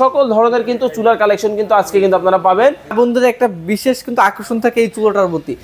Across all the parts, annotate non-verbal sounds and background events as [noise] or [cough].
সকল ধরনের কিন্তু চুলার কালেকশন কিন্তু আজকে কিন্তু আপনারা পাবেন। বন্ধুদের একটা বিশেষ কিন্তু আকর্ষণ থাকে এই চুলোটার প্রতি।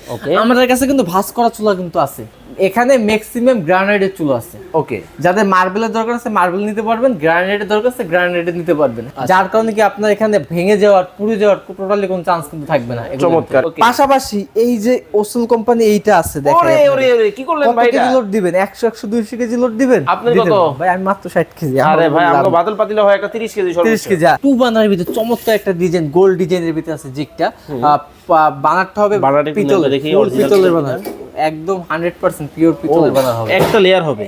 আমাদের কাছে কিন্তু ভাস করা চুলা কিন্তু আছে। এখানে ম্যাক্সিমাম গ্রানাইটের চুলো আছে। ওকে যাদের মার্বেলের দরকার আছে মার্বেল নিতে পারবেন গ্রানাইটের দরকার আছে গ্রানাইটের নিতে পারবেন। আচ্ছা। যার কারণে কি আপনার এখানে ভেঙে যাওয়ার পুড়ে যাওয়ার টোটালি কোনো চান্স কিন্তু থাকবে না। চমৎকার. পাশাপাশি এই যে ওসুল কোম্পানি এইটা আছে দেখেন ওরে ওরে কি করলেন ভাই কেজি লোড দিবেন? একশো একশো দুইশো কেজি লোড দিবেন? আপনি কত? ভাই আমি মাত্র ষাট কেজি। আরে ভাই আমার বাদল পাতিলে হয় একটা 30 কেজি তিরিশ সর্বোচ্চ কেজি টু বানার ভিতরে চমৎকার একটা ডিজাইন গোল্ড ডিজাইনের ভিতরে আছে জিগটা বানারটা হবে পিতলের পিতলের। বানার একদম হান্ড্রেড পার্সেন্ট পিওর পিতলের বানার হবে। একটা লেয়ার হবে।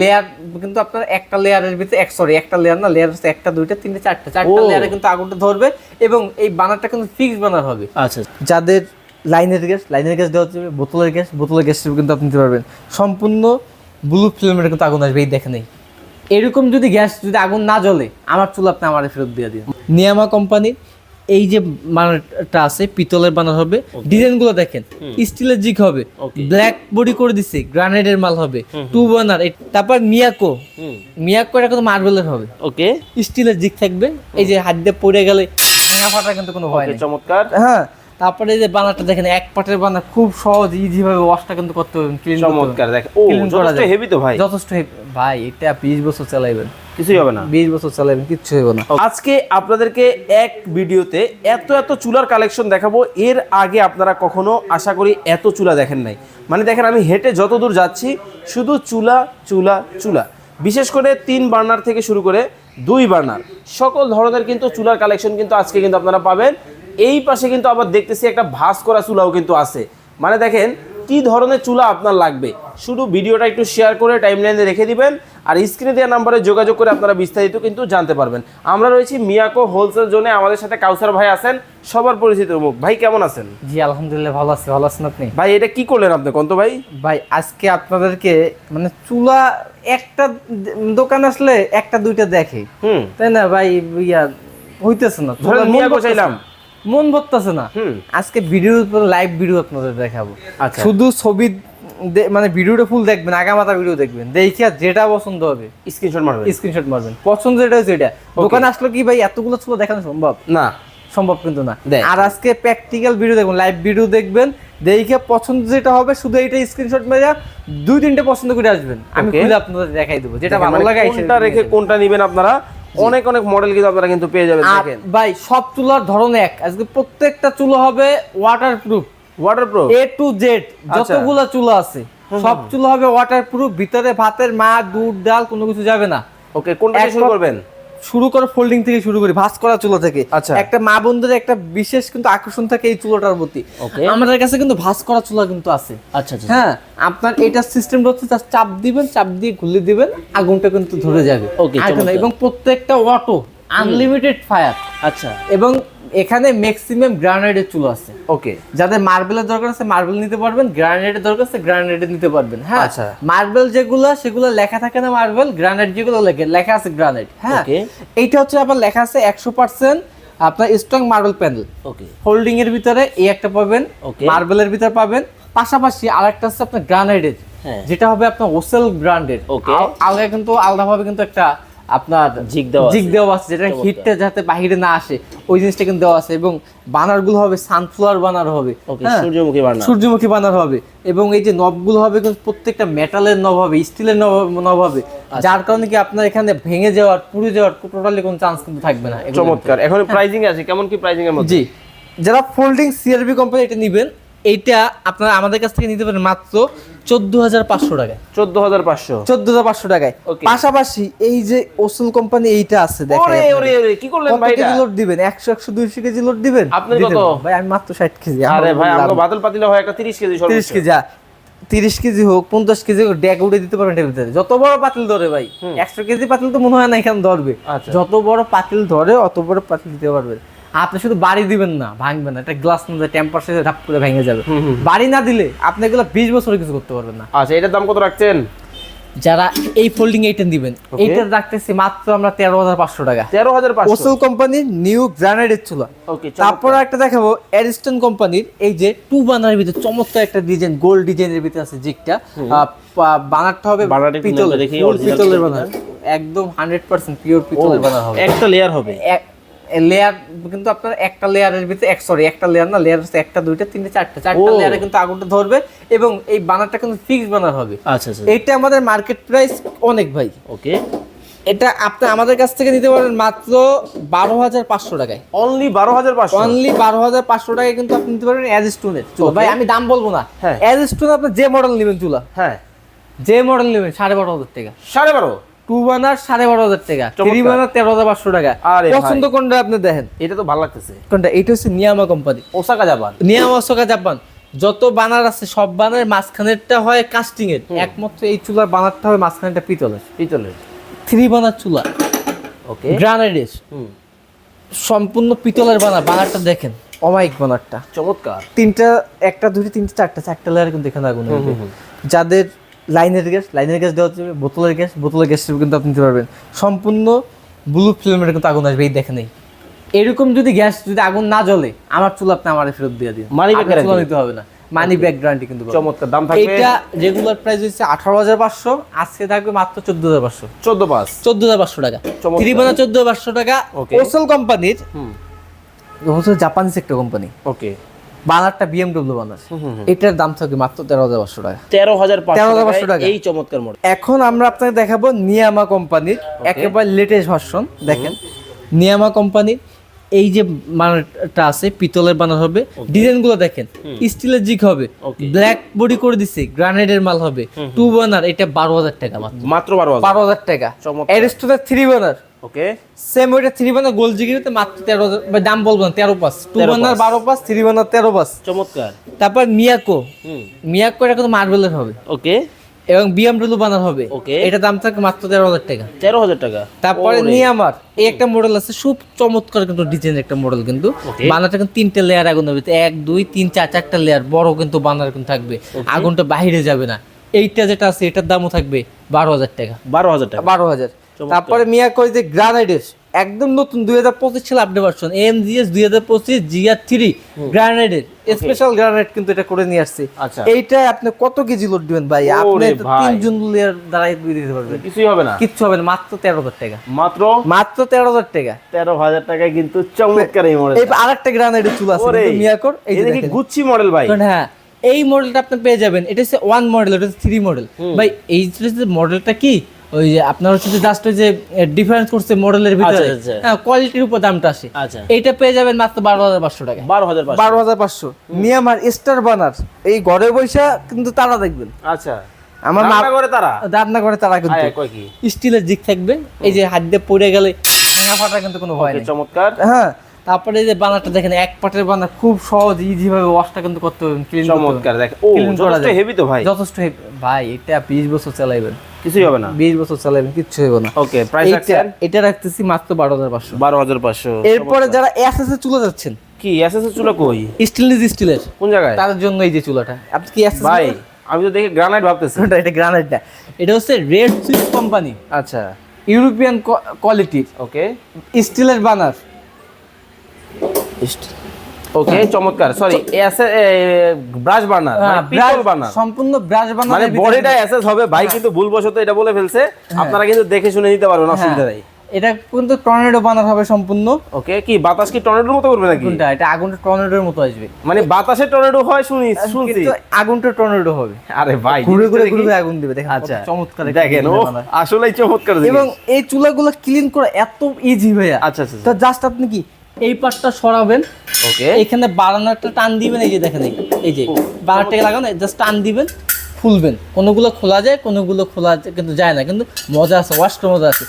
লেয়ার কিন্তু আপনার একটা লেয়ারের ভিতরে এক সরি একটা লেয়ার না লেয়ার হচ্ছে একটা দুইটা তিনটা চারটা। চারটা লেয়ারে কিন্তু আগুনটা ধরবে এবং এই বানারটা কিন্তু ফিক্স বানার হবে। আচ্ছা। যাদের লাইনের গ্যাস লাইনের গ্যাস দেওয়া হচ্ছে বোতলের গ্যাস বোতলের গ্যাস কিন্তু আপনি নিতে পারবেন। সম্পূর্ণ ব্লু ফিল্মের কিন্তু আগুন আসবে এই দেখেন এরকম যদি গ্যাস যদি আগুন না জ্বলে আমার চুল আপনি আমার ফেরত দিয়ে দিন নিয়ামা কোম্পানির এই যে বানারটা আছে পিতলের বানার হবে ডিজাইনগুলো দেখেন স্টিলের জিগ হবে ব্ল্যাক বডি করে দিছে গ্রানাইটের মাল হবে টু বানার তারপর মিয়াকো। মিয়াকো এটা কিন্তু মার্বেলের হবে। ওকে স্টিলের জিগ থাকবে এই যে হাত দিয়ে পড়ে গেলে ভাঙা ফাটা কিন্তু কোনো ভয় নেই। চমৎকার। হ্যাঁ তারপরে এই যে বানারটা দেখেন এক পাটের বানা খুব সহজ ইজি ভাবে ওয়াশটা কিন্তু করতে ক্লিন চমৎকার দেখেন। ও যথেষ্ট হেভি তো ভাই। যথেষ্ট heavy। ভাই এটা বিশ বছর চালাইবেন। কিছুই হবে না। বিশ বছর চালাইবেন কিচ্ছু হবে না। আজকে আপনাদেরকে এক ভিডিওতে এত এত চুলার কালেকশন দেখাবো এর আগে আপনারা কখনো আশা করি এত চুলা দেখেন নাই। মানে দেখেন আমি হেঁটে যত দূর যাচ্ছি শুধু চুলা চুলা চুলা। বিশেষ করে তিন বার্নার থেকে শুরু করে দুই বার্নার। সকল ধরনের কিন্তু চুলার কালেকশন কিন্তু আজকে কিন্তু আপনারা পাবেন। এই পাশে কিন্তু আবার দেখতেছি একটা ভাস করা চুলাও কিন্তু আছে। মানে দেখেন কি ধরনের চুলা আপনার লাগবে? শুধু ভিডিওটা একটু শেয়ার করে টাইমলাইনে রেখে দিবেন আর স্ক্রিনে দেওয়া নাম্বারে যোগাযোগ করে আপনারা বিস্তারিত কিন্তু জানতে পারবেন। আমরা রয়েছি মিয়াকো হোলসেল জোনে আমাদের সাথে কাউসার ভাই আছেন সবার পরিচিত মুখ ভাই কেমন আছেন? জি আলহামদুলিল্লাহ ভালো আছি। ভালো আছেন আপনি? ভাই এটা কি করলেন আপনি কন্ত ভাই? ভাই আজকে আপনাদেরকে মানে চুলা একটা দোকান আসলে একটা দুইটা দেখে। হুম। তাই না ভাই? ইয়া হইতেছে না। ধরেন মিয়াকো চাইলাম। মন ভরতেছে না। আজকে ভিডিওর উপর লাইভ ভিডিও আপনাদের দেখাবো। আচ্ছা। শুধু ছবি মানে ভিডিওটা ফুল দেখবেন আগামাতা ভিডিও দেখবেন। দেখিয়া যেটা পছন্দ হবে স্ক্রিনশট মারবেন। স্ক্রিনশট মারবেন। পছন্দ যেটা হচ্ছে এটা। দোকানে আসলে কি ভাই এতগুলো চুলো দেখানো সম্ভব? না। সম্ভব কিন্তু না। আর আজকে প্র্যাকটিক্যাল ভিডিও দেখবেন লাইভ ভিডিও দেখবেন দেখে পছন্দ যেটা হবে শুধু এইটা স্ক্রিনশট মেরে দুই তিনটে পছন্দ করে আসবেন। আমি খুলে আপনাদের দেখাই দেবো যেটা ভালো মানে লাগে কোনটা রেখে কোনটা নেবেন আপনারা? অনেক অনেক মডেল কিন্তু আপনারা কিন্তু পেয়ে যাবেন। দেখেন। ভাই সব চুলার ধরন এক। আজকে প্রত্যেকটা চুলো হবে waterproof waterproof A to Z. যতগুলো চুলো আছে সব চুলো হবে ওয়াটারপ্রুফ ভিতরে ভাতের মা দুধ ডাল কোনো কিছু যাবে না। ওকে কোনটা শুরু করবেন? শুরু করে ফোল্ডিং থেকে শুরু করি ভাঁজ করা চুলো থেকে। আচ্ছা। একটা মা বন্ধুর একটা বিশেষ কিন্তু আকর্ষণ থাকে এই চুলোটার প্রতি। আমাদের কাছে কিন্তু ভাঁজ করা চুলা কিন্তু আছে। আচ্ছা আচ্ছা হ্যাঁ আপনার এটা সিস্টেম হচ্ছে চাপ দিবেন চাপ দিয়ে ঘুরে দিবেন আগুনটা কিন্তু ধরে যাবে। চমৎকার। এবং প্রত্যেকটা অটো আনলিমিটেড ফায়ার আচ্ছা। এবং এখানে ম্যাক্সিমাম গ্রানাইটের চুলো আছে। ওকে যাদের মার্বেলের দরকার আছে মার্বেল নিতে পারবেন গ্রানাইটের দরকার আছে গ্রানাইটের নিতে পারবেন। হ্যাঁ? আচ্ছা। মার্বেল যেগুলো সেগুলো লেখা থাকে না মার্বেল গ্রানাইট যেগুলো লেখে লেখা আছে গ্রানাইট হ্যাঁ? Okay. এইটা হচ্ছে আবার লেখা আছে একশো পার্সেন্ট আপনার strong marble panel okay holding এর ভিতরে এই একটা পাবেন Okay. মার্বেলের ভিতরে পাবেন। পাশাপাশি আরেকটা হচ্ছে আপনার গ্রানাইটের হ্যাঁ। যেটা হবে আপনার ওসেল ব্র্যান্ডের ওকে আলাদা কিন্তু আলাদাভাবে কিন্তু একটা আপনার জিগ দেওয়া জিগ আছে। দেওয়া আছে যেটা হিটটা যাতে বাইরে না আসে ওই জিনিসটা কিন্তু দেওয়া আছে। এবং বানারগুলো হবে সানফ্লাওয়ার বানার হবে। হ্যাঁ? সূর্যমুখী বার্নার সূর্যমুখী বানার হবে। এবং এই যে নবগুলো হবে কিন্তু প্রত্যেকটা মেটালের নব হবে স্টিলের নব নব হবে। আচ্ছা। যার কারণে কি আপনার এখানে ভেঙে যাওয়ার পুড়ে যাওয়ার টোটালি কোনো চান্স কিন্তু থাকবে না। চমৎকার। এখন প্রাইজিং আছে কেমন কি প্রাইজিং এর মধ্যে? জি। যারা ফোল্ডিং সিআরবি কোম্পানি এটা নেবেন এইটা আপনারা আমাদের কাছ থেকে নিতে পারেন মাত্র চোদ্দ হাজার পাঁচশো টাকায় চোদ্দ হাজার পাঁচশো? চোদ্দ হাজার পাঁচশো টাকায়। পাশাপাশি এই যে ওসুল কোম্পানি এইটা আছে দেখেন কি করলেন ভাই কেজি লোড দিবেন? একশো একশো দুইশো কেজি লোড দিবেন? আপনার দিতে কত? ভাই আমি মাত্র ষাট কেজি। আরে ভাই আমরা বাদল পাতিলে হয় একটা 30 কেজি তিরিশ কেজি তিরিশ কেজি হোক পঞ্চাশ কেজি হোক ড্যাগ উঠে দিতে পারবেন ভিতরে যত বড় পাতিল ধরে ভাই একশো কেজি পাতিল তো মনে হয় না এখানে ধরবে। আচ্ছা। যত বড় পাতিল ধরে অত বড় পাতিল দিতে পারবেন আপনি শুধু বাড়ি দিবেন না ভাঙবেন না। একটা গ্লাস না টেম্পার সাথে ধাপ করে ভেঙে যাবে। বাড়ি না দিলে আপনি এগুলো বিশ বছরে কিছু করতে পারবেন না। আচ্ছা এটার দাম কত রাখছেন? যারা এই ফোল্ডিং এইটা দিবেন এইটা রাখতেছি মাত্র আমরা তেরো হাজার পাঁচশো টাকা। তেরো হাজার পাঁচশো। ওসেল কোম্পানির নিউ গ্রানাইটের চুলা। ওকে তারপর একটা দেখাবো অ্যারিস্টন কোম্পানির এই যে টু বানার ভিতরে চমৎকার একটা ডিজাইন গোল্ড ডিজাইনের ভিতরে আছে পা- বানারটা হবে বানারটা পিতলের। দেখি, পিতলের পিতলের। বানার একদম হান্ড্রেড পার্সেন্ট পিওর পিতলের বানার হবে। একটা লেয়ার হবে। লেয়ার কিন্তু আপনার একটা লেয়ারের ভিতরে এক সরি একটা লেয়ার না লেয়ার হচ্ছে একটা দুইটা তিনটে চারটা। চারটা লেয়ারে কিন্তু আগুনটা ধরবে এবং এই বানারটা কিন্তু ফিক্স বানার হবে। আচ্ছা আচ্ছা। এইটা আমাদের মার্কেট প্রাইস অনেক ভাই। ওকে। এটা আপনি আমাদের কাছ থেকে নিতে পারবেন মাত্র বারো হাজার পাঁচশো টাকায়। অনলি বারো হাজার পাঁচশো? অনলি বারো হাজার পাঁচশো টাকায় কিন্তু আপনি নিতে পারবেন অ্যাজ স্টোনের ভাই আমি দাম বলব না। হ্যাঁ। অ্যাজ স্টোন আপনি যে মডেল নেবেন চুলা হ্যাঁ। যে মডেল নেবেন সাড়ে বারো হাজার টাকা। সাড়ে বারো? টু বানার সাড়ে বারো হাজার টাকা। থ্রি বানার তেরো হাজার পাঁচশো টাকা। পছন্দ কোনটা আপনি দেখেন? এটা তো ভালো লাগতেছে। কোনটা? এটা হচ্ছে নিয়ামা কোম্পানি ওসাকা জাপান নিয়ামা সোকা জাপান যত বানার আছে সব বানার মাঝখানেরটা হয় কাস্টিং এর। একমাত্র এই চুলার বানারটা হয় মাঝখানেরটা পিতলের। পিতলের। থ্রি বানার চুলা। ওকে গ্রানাইডের হুম। সম্পূর্ণ পিতলের বানার বানারটা দেখেন। অমায়িক বানারটা চমৎকার। তিনটা একটা দুটো তিনটা চারটা। চারটা লেয়ার কিন্তু এখানে আগুন যাদের লাইনের গ্যাস লাইনের গ্যাস দেওয়া যাবে বোতলের গ্যাস বোতলের গ্যাস কিন্তু আপনি নিতে পারবেন। সম্পূর্ণ ব্লু ফিল্মের কিন্তু আগুন আসবে এই দেখে নেই। এরকম যদি গ্যাস যদি আগুন না জ্বলে আমার চুল আপনি আমার ফেরত দিয়ে দিন। চুলা guarantee? নিতে হবে না। মানি ব্যাক গ্যারান্টি কিন্তু চমৎকার দাম থাকবে এইটা রেগুলার প্রাইস হচ্ছে আঠারো হাজার পাঁচশো আজকে থাকবে মাত্র চোদ্দ হাজার পাঁচশো। চোদ্দ পাঁচ। চোদ্দ হাজার পাঁচশো টাকা। ত্রিবানা চোদ্দ হাজার পাঁচশো টাকা. ওসেল কোম্পানির হুম। হচ্ছে জাপানিজ একটা কোম্পানি ওকে বানারটা বিএমডব্লিউ বানার এটার দাম থাকবে মাত্র তেরো হাজার পাঁচশো টাকা। তেরো হাজার তেরো হাজার পাঁচশো টাকা। এই চমৎকার মডেল এখন আমরা আপনাকে দেখাবো নিয়ামা কোম্পানির একেবারে লেটেস্ট ভার্সন দেখেন। নিয়ামা কোম্পানির এই যে বানারটা আছে পিতলের বানার হবে। ডিজাইনগুলো দেখেন স্টিলের জিক হবে। ব্ল্যাক বডি করে দিছে গ্রানাইটের মাল হবে। টু বানার এটা বারো হাজার টাকা মাত্র। বারো হাজার। বারো হাজার টাকা। অ্যারিস্টোটার থ্রি বানার ওকে? সেম ওইটা থ্রি বানার গোল জিগিরিতে মাত্র তেরো দাম বলব না তেরো পাঁচ টু 13 বানার বারো পাঁচ থ্রি বানার তেরো পাঁচ চমৎকার। তারপর মিয়াকো মিয়াকো এটা কিন্তু মার্বেলের হবে। ওকে। এবং বিএমডব্লিউ বানার হবে। Okay. এটা দাম থাকে মাত্র তেরো হাজার টাকা। তেরো হাজার টাকা। তারপরে। নিয়ামার এই একটা মডেল আছে খুব চমৎকার কিন্তু ডিজাইন একটা মডেল কিন্তু. বানারটা কিন্তু তিনটে লেয়ার আগুন হবে এক দুই তিন চার চারটা লেয়ার বড় কিন্তু বানার কিন্তু থাকবে। আগুনটা বাইরে যাবে না। এইটা যেটা আছে এটার দামও থাকবে বারো হাজার টাকা। বারো হাজার টাকা। বারো হাজার। তারপরে মিয়া কই যে গ্রানাইডের একদম নতুন দুই হাজার পঁচিশ সালে আপডেট ভার্সন এম জিএস দুই হাজার পঁচিশ জিআর থ্রি গ্রানাইডের স্পেশাল গ্রানাইট কিন্তু এটা করে নিয়ে আসছে। আচ্ছা। এইটা আপনি কত কেজি লোড দিবেন ভাই? আপনি। তিনজন লেয়ার দ্বারাই দিতে পারবেন। কিছুই হবে না। কিচ্ছু হবে না মাত্র তেরো হাজার টাকা। মাত্র? মাত্র তেরো হাজার টাকা। তেরো হাজার টাকায় কিন্তু চমৎকার এই মডেল এই আরেকটা গ্রানাইটের চুল আছে কিন্তু মিয়াকোর এই দেখেন। গুচ্ছি মডেল ভাই? হ্যাঁ এই মডেলটা আপনি পেয়ে যাবেন। এটা হচ্ছে ওয়ান মডেল এটা হচ্ছে থ্রি মডেল ভাই এই মডেলটা কি? ওই যে আপনার হচ্ছে যে জাস্ট ওই যে ডিফারেন্স করছে মডেলের ভিতরে। আচ্ছা, আচ্ছা। হ্যাঁ কোয়ালিটির উপর দামটা আসে। আচ্ছা। এইটা পেয়ে যাবেন মাত্র বারো হাজার পাঁচশো টাকা বারো হাজার বারো হাজার পাঁচশো। নিয়ামার স্টার বানার। এই ঘরে বৈশা কিন্তু তারা দেখবেন। আচ্ছা। আমার রান্না মা করে তারা? রান্না করে তারা কিন্তু। আয়, কয় কি? স্টিলের জিক থাকবে। এই যে হাত দিয়ে পড়ে গেলে ভাঙা ফাটা কিন্তু কোনো ভয় ওকে, নেই। চমৎকার। হ্যাঁ তারপরে এই যে বানারটা দেখেন এক পাটের বানার খুব সহজ ইজি ভাবে ওয়াশটা কিন্তু করতে পারবেন ক্লিন চমৎকার দেখ ও যথেষ্ট হেভি তো ভাই। যথেষ্ট heavy। ভাই এটা বিশ বছর চালাইবেন। কিছুই হবে না। বিশ বছর চালাইবেন কিচ্ছু হবে না। ওকে প্রাইস রাখছেন? এটা রাখতেছি মাত্র বারো হাজার পাঁচশো। বারো হাজার পাঁচশো এরপরে যারা এসএস এ চুলা যাচ্ছেন কি এসএস চুলা কই? স্টেনলেস স্টিলের কোন জায়গায়? তাদের জন্য এই যে চুলাটা। আপনি কি এসএস ভাই আমি তো দেখি গ্রানাইট ভাবতেছি। [laughs] এটা গ্রানাইট না। এটা হচ্ছে রেড সুইস কোম্পানি আচ্ছা। ইউরোপিয়ান কোয়ালিটি ওকে স্টিলের বানার। ওকে চমৎকার. সরি এসএস ব্রাশ বার্নার হ্যাঁ, পিতল বার্নার সম্পূর্ণ ব্রাশ বানার মানে বডিটা এসএস হবে ভাই কিন্তু ভুলবশত এটা বলে ফেলছে। আপনারা কিন্তু দেখে শুনে নিতে পারবেন অসুবিধা নেই। এটা কিন্তু টর্নেডো বানার হবে সম্পূর্ণ। ওকে কি বাতাস কি টর্নেডোর মতো করবে নাকি? কোনটা এটা আগুনটা টর্নেডোর মতো আসবে। মানে বাতাসে টর্নেডো হয় শুনি শুনছি। কিন্তু আগুনটা টর্নেডো হবে। আরে ভাই ঘুরে ঘুরে ঘুরে আগুন দিবে দেখেন আচ্ছা চমৎকার দেখেন ও আসলেই চমৎকার এবং এই চুলাগুলো ক্লিন করা এত ইজি ভাইয়া। আচ্ছা আচ্ছা তো জাস্ট আপনি কি এই পাটটা সরাবেন। ওকে। এখানে বারান্দাটা টান দিবেন এই যে দেখেন এই- যে বারান্দাটাকে লাগান জাস্ট টান দিবেন খুলবেন। কোনোগুলো খোলা যায় কোনোগুলো খোলা যায়- কিন্তু যায় না। কিন্তু মজা আছে ওয়াশ মজা আছে।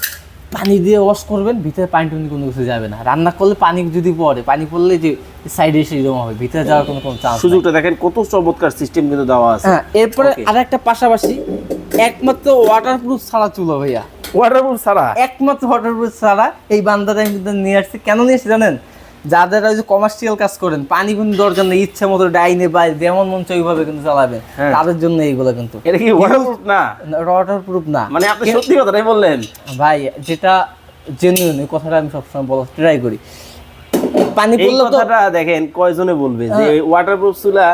পানি দিয়ে ওয়াশ করবেন ভিতরে পানি টানি কোনো কিছু যাবে না। রান্না করলে পানি যদি পড়ে পানি পড়লে যে সাইডে এসে জমা হবে ভিতরে যাওয়ার কোনো কোনো চান্স সুযোগটা দেখেন কত চমৎকার সিস্টেম কিন্তু দেওয়া আছে। হ্যাঁ এরপরে. আর একটা পাশাপাশি একমাত্র ওয়াটারপ্রুফ ছাড়া চুলো ভাইয়া। ওয়াটারপ্রুফ ছাড়া? একমাত্র ওয়াটারপ্রুফ ছাড়া এই বান্দাটা আমি কিন্তু নিয়ে আসছি। কেন নিয়ে আসছি জানেন? যাদের ওই যে কমার্শিয়াল কাজ করেন পানি কিন্তু দরকার নেই ইচ্ছা মতো ডাইনে বা যেমন মন চাই ওইভাবে কিন্তু চালাবেন। হ্যাঁ। তাদের জন্য এইগুলো কিন্তু। এটা কি ওয়াটারপ্রুফ না? ওয়াটারপ্রুফ না। মানে আপনি সত্যি কথাটাই বললেন। ভাই যেটা জেনুইন ওই কথাটা আমি সবসময় বলার ট্রাই করি। পানি এই পড়লে তো কথাটা দেখেন কয়জনে বলবে যে ওয়াটারপ্রুফ চুলা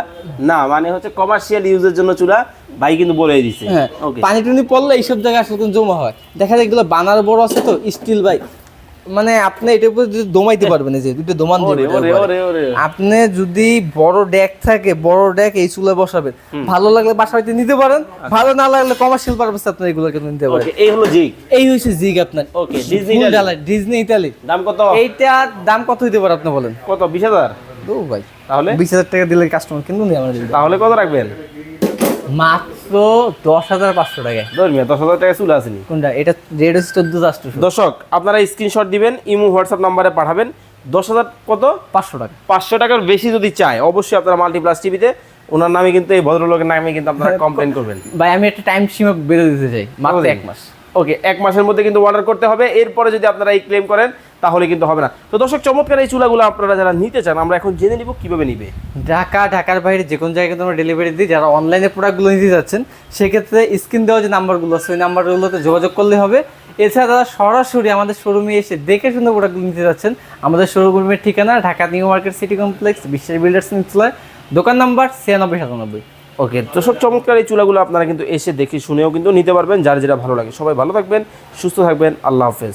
না মানে হচ্ছে কমার্শিয়াল ইউজের জন্য চুলা ভাই কিন্তু বলে দিছে। হ্যাঁ। ওকে পানি টানি পড়লে এইসব জায়গায় আসলে কিন্তু জমা হয়। দেখা যায় এগুলো বানার বড় আছে তো স্টিল ভাই। মানে আপনি এটার উপর যদি দমাইতে পারবেন এই যে দুটো দমান আপনি যদি বড় ডেক থাকে বড় ডেক এই চুলে বসাবেন। ভালো লাগলে বাসা নিতে পারেন ভালো না লাগলে কমার্শিয়াল পারপাসে আপনি এগুলো কিন্তু নিতে পারেন। ওকে এই হলো জিগ। এই হচ্ছে জিগ আপনার। ওকে ডিজনি ডিজনি ইতালি দাম কত? এইটার দাম কত হইতে পারে আপনি বলেন? কত বিশ হাজার? ভাই। তাহলে? বিশ হাজার টাকা দিলে কাস্টমার কিন্তু নেই আমার? তাহলে কত রাখবেন? মাত্র দশ হাজার পাঁচশো টাকায়। ধর্মীয় দশ হাজার টাকায় চুলা আসেনি কোনটা? এটা রেড হচ্ছে চোদ্দ চারশো। দর্শক আপনারা স্ক্রিনশট দিবেন ইমো হোয়াটসঅ্যাপ নাম্বারে পাঠাবেন। দশ হাজার কত? পাঁচশো টাকা। পাঁচশো টাকার বেশি যদি চায় অবশ্যই আপনারা মাল্টিপ্লাস টিভিতে ওনার নামে কিন্তু এই ভদ্রলোকের নামে কিন্তু আপনারা [laughs] কমপ্লেন করবেন। ভাই আমি একটা টাইম সীমা বেঁধে দিতে চাই মাত্র এক মাস। ওকে এক মাসের মধ্যে কিন্তু অর্ডার করতে হবে। এরপরে যদি আপনারা এই ক্লেম করেন, তাহলে কিন্তু হবে না। তো দর্শক, চমৎকার এই চুলাগুলো আপনারা যারা নিতে চান, আমরা এখন জেনে নিব কীভাবে নিবে। ঢাকা, ঢাকার বাইরে যে কোনো জায়গায় কিন্তু আমরা ডেলিভারি দিই, যারা অনলাইনে প্রোডাক্টগুলো নিতে যাচ্ছেন, সেক্ষেত্রে স্ক্রিন দেওয়া যে নাম্বারগুলো আছে, ওই নাম্বারগুলোতে যোগাযোগ করলে হবে। এছাড়া যারা সরাসরি আমাদের শোরুমে এসে দেখে শুনে প্রোডাক্টগুলো নিতে যাচ্ছেন। আমাদের শোরুমের ঠিকানা Dhaka new market city complex, Biswas builders নিচলায় দোকান নাম্বার ছিয়ানব্বই সাতানব্বই। ওকে, তো সব চমৎকার এই চুলাগুলো আপনারা কিন্তু এসে দেখে শুনেও কিন্তু নিতে পারবেন, যার যেটা ভালো লাগে। সবাই ভালো থাকবেন, সুস্থ থাকবেন, আল্লাহ হাফেজ।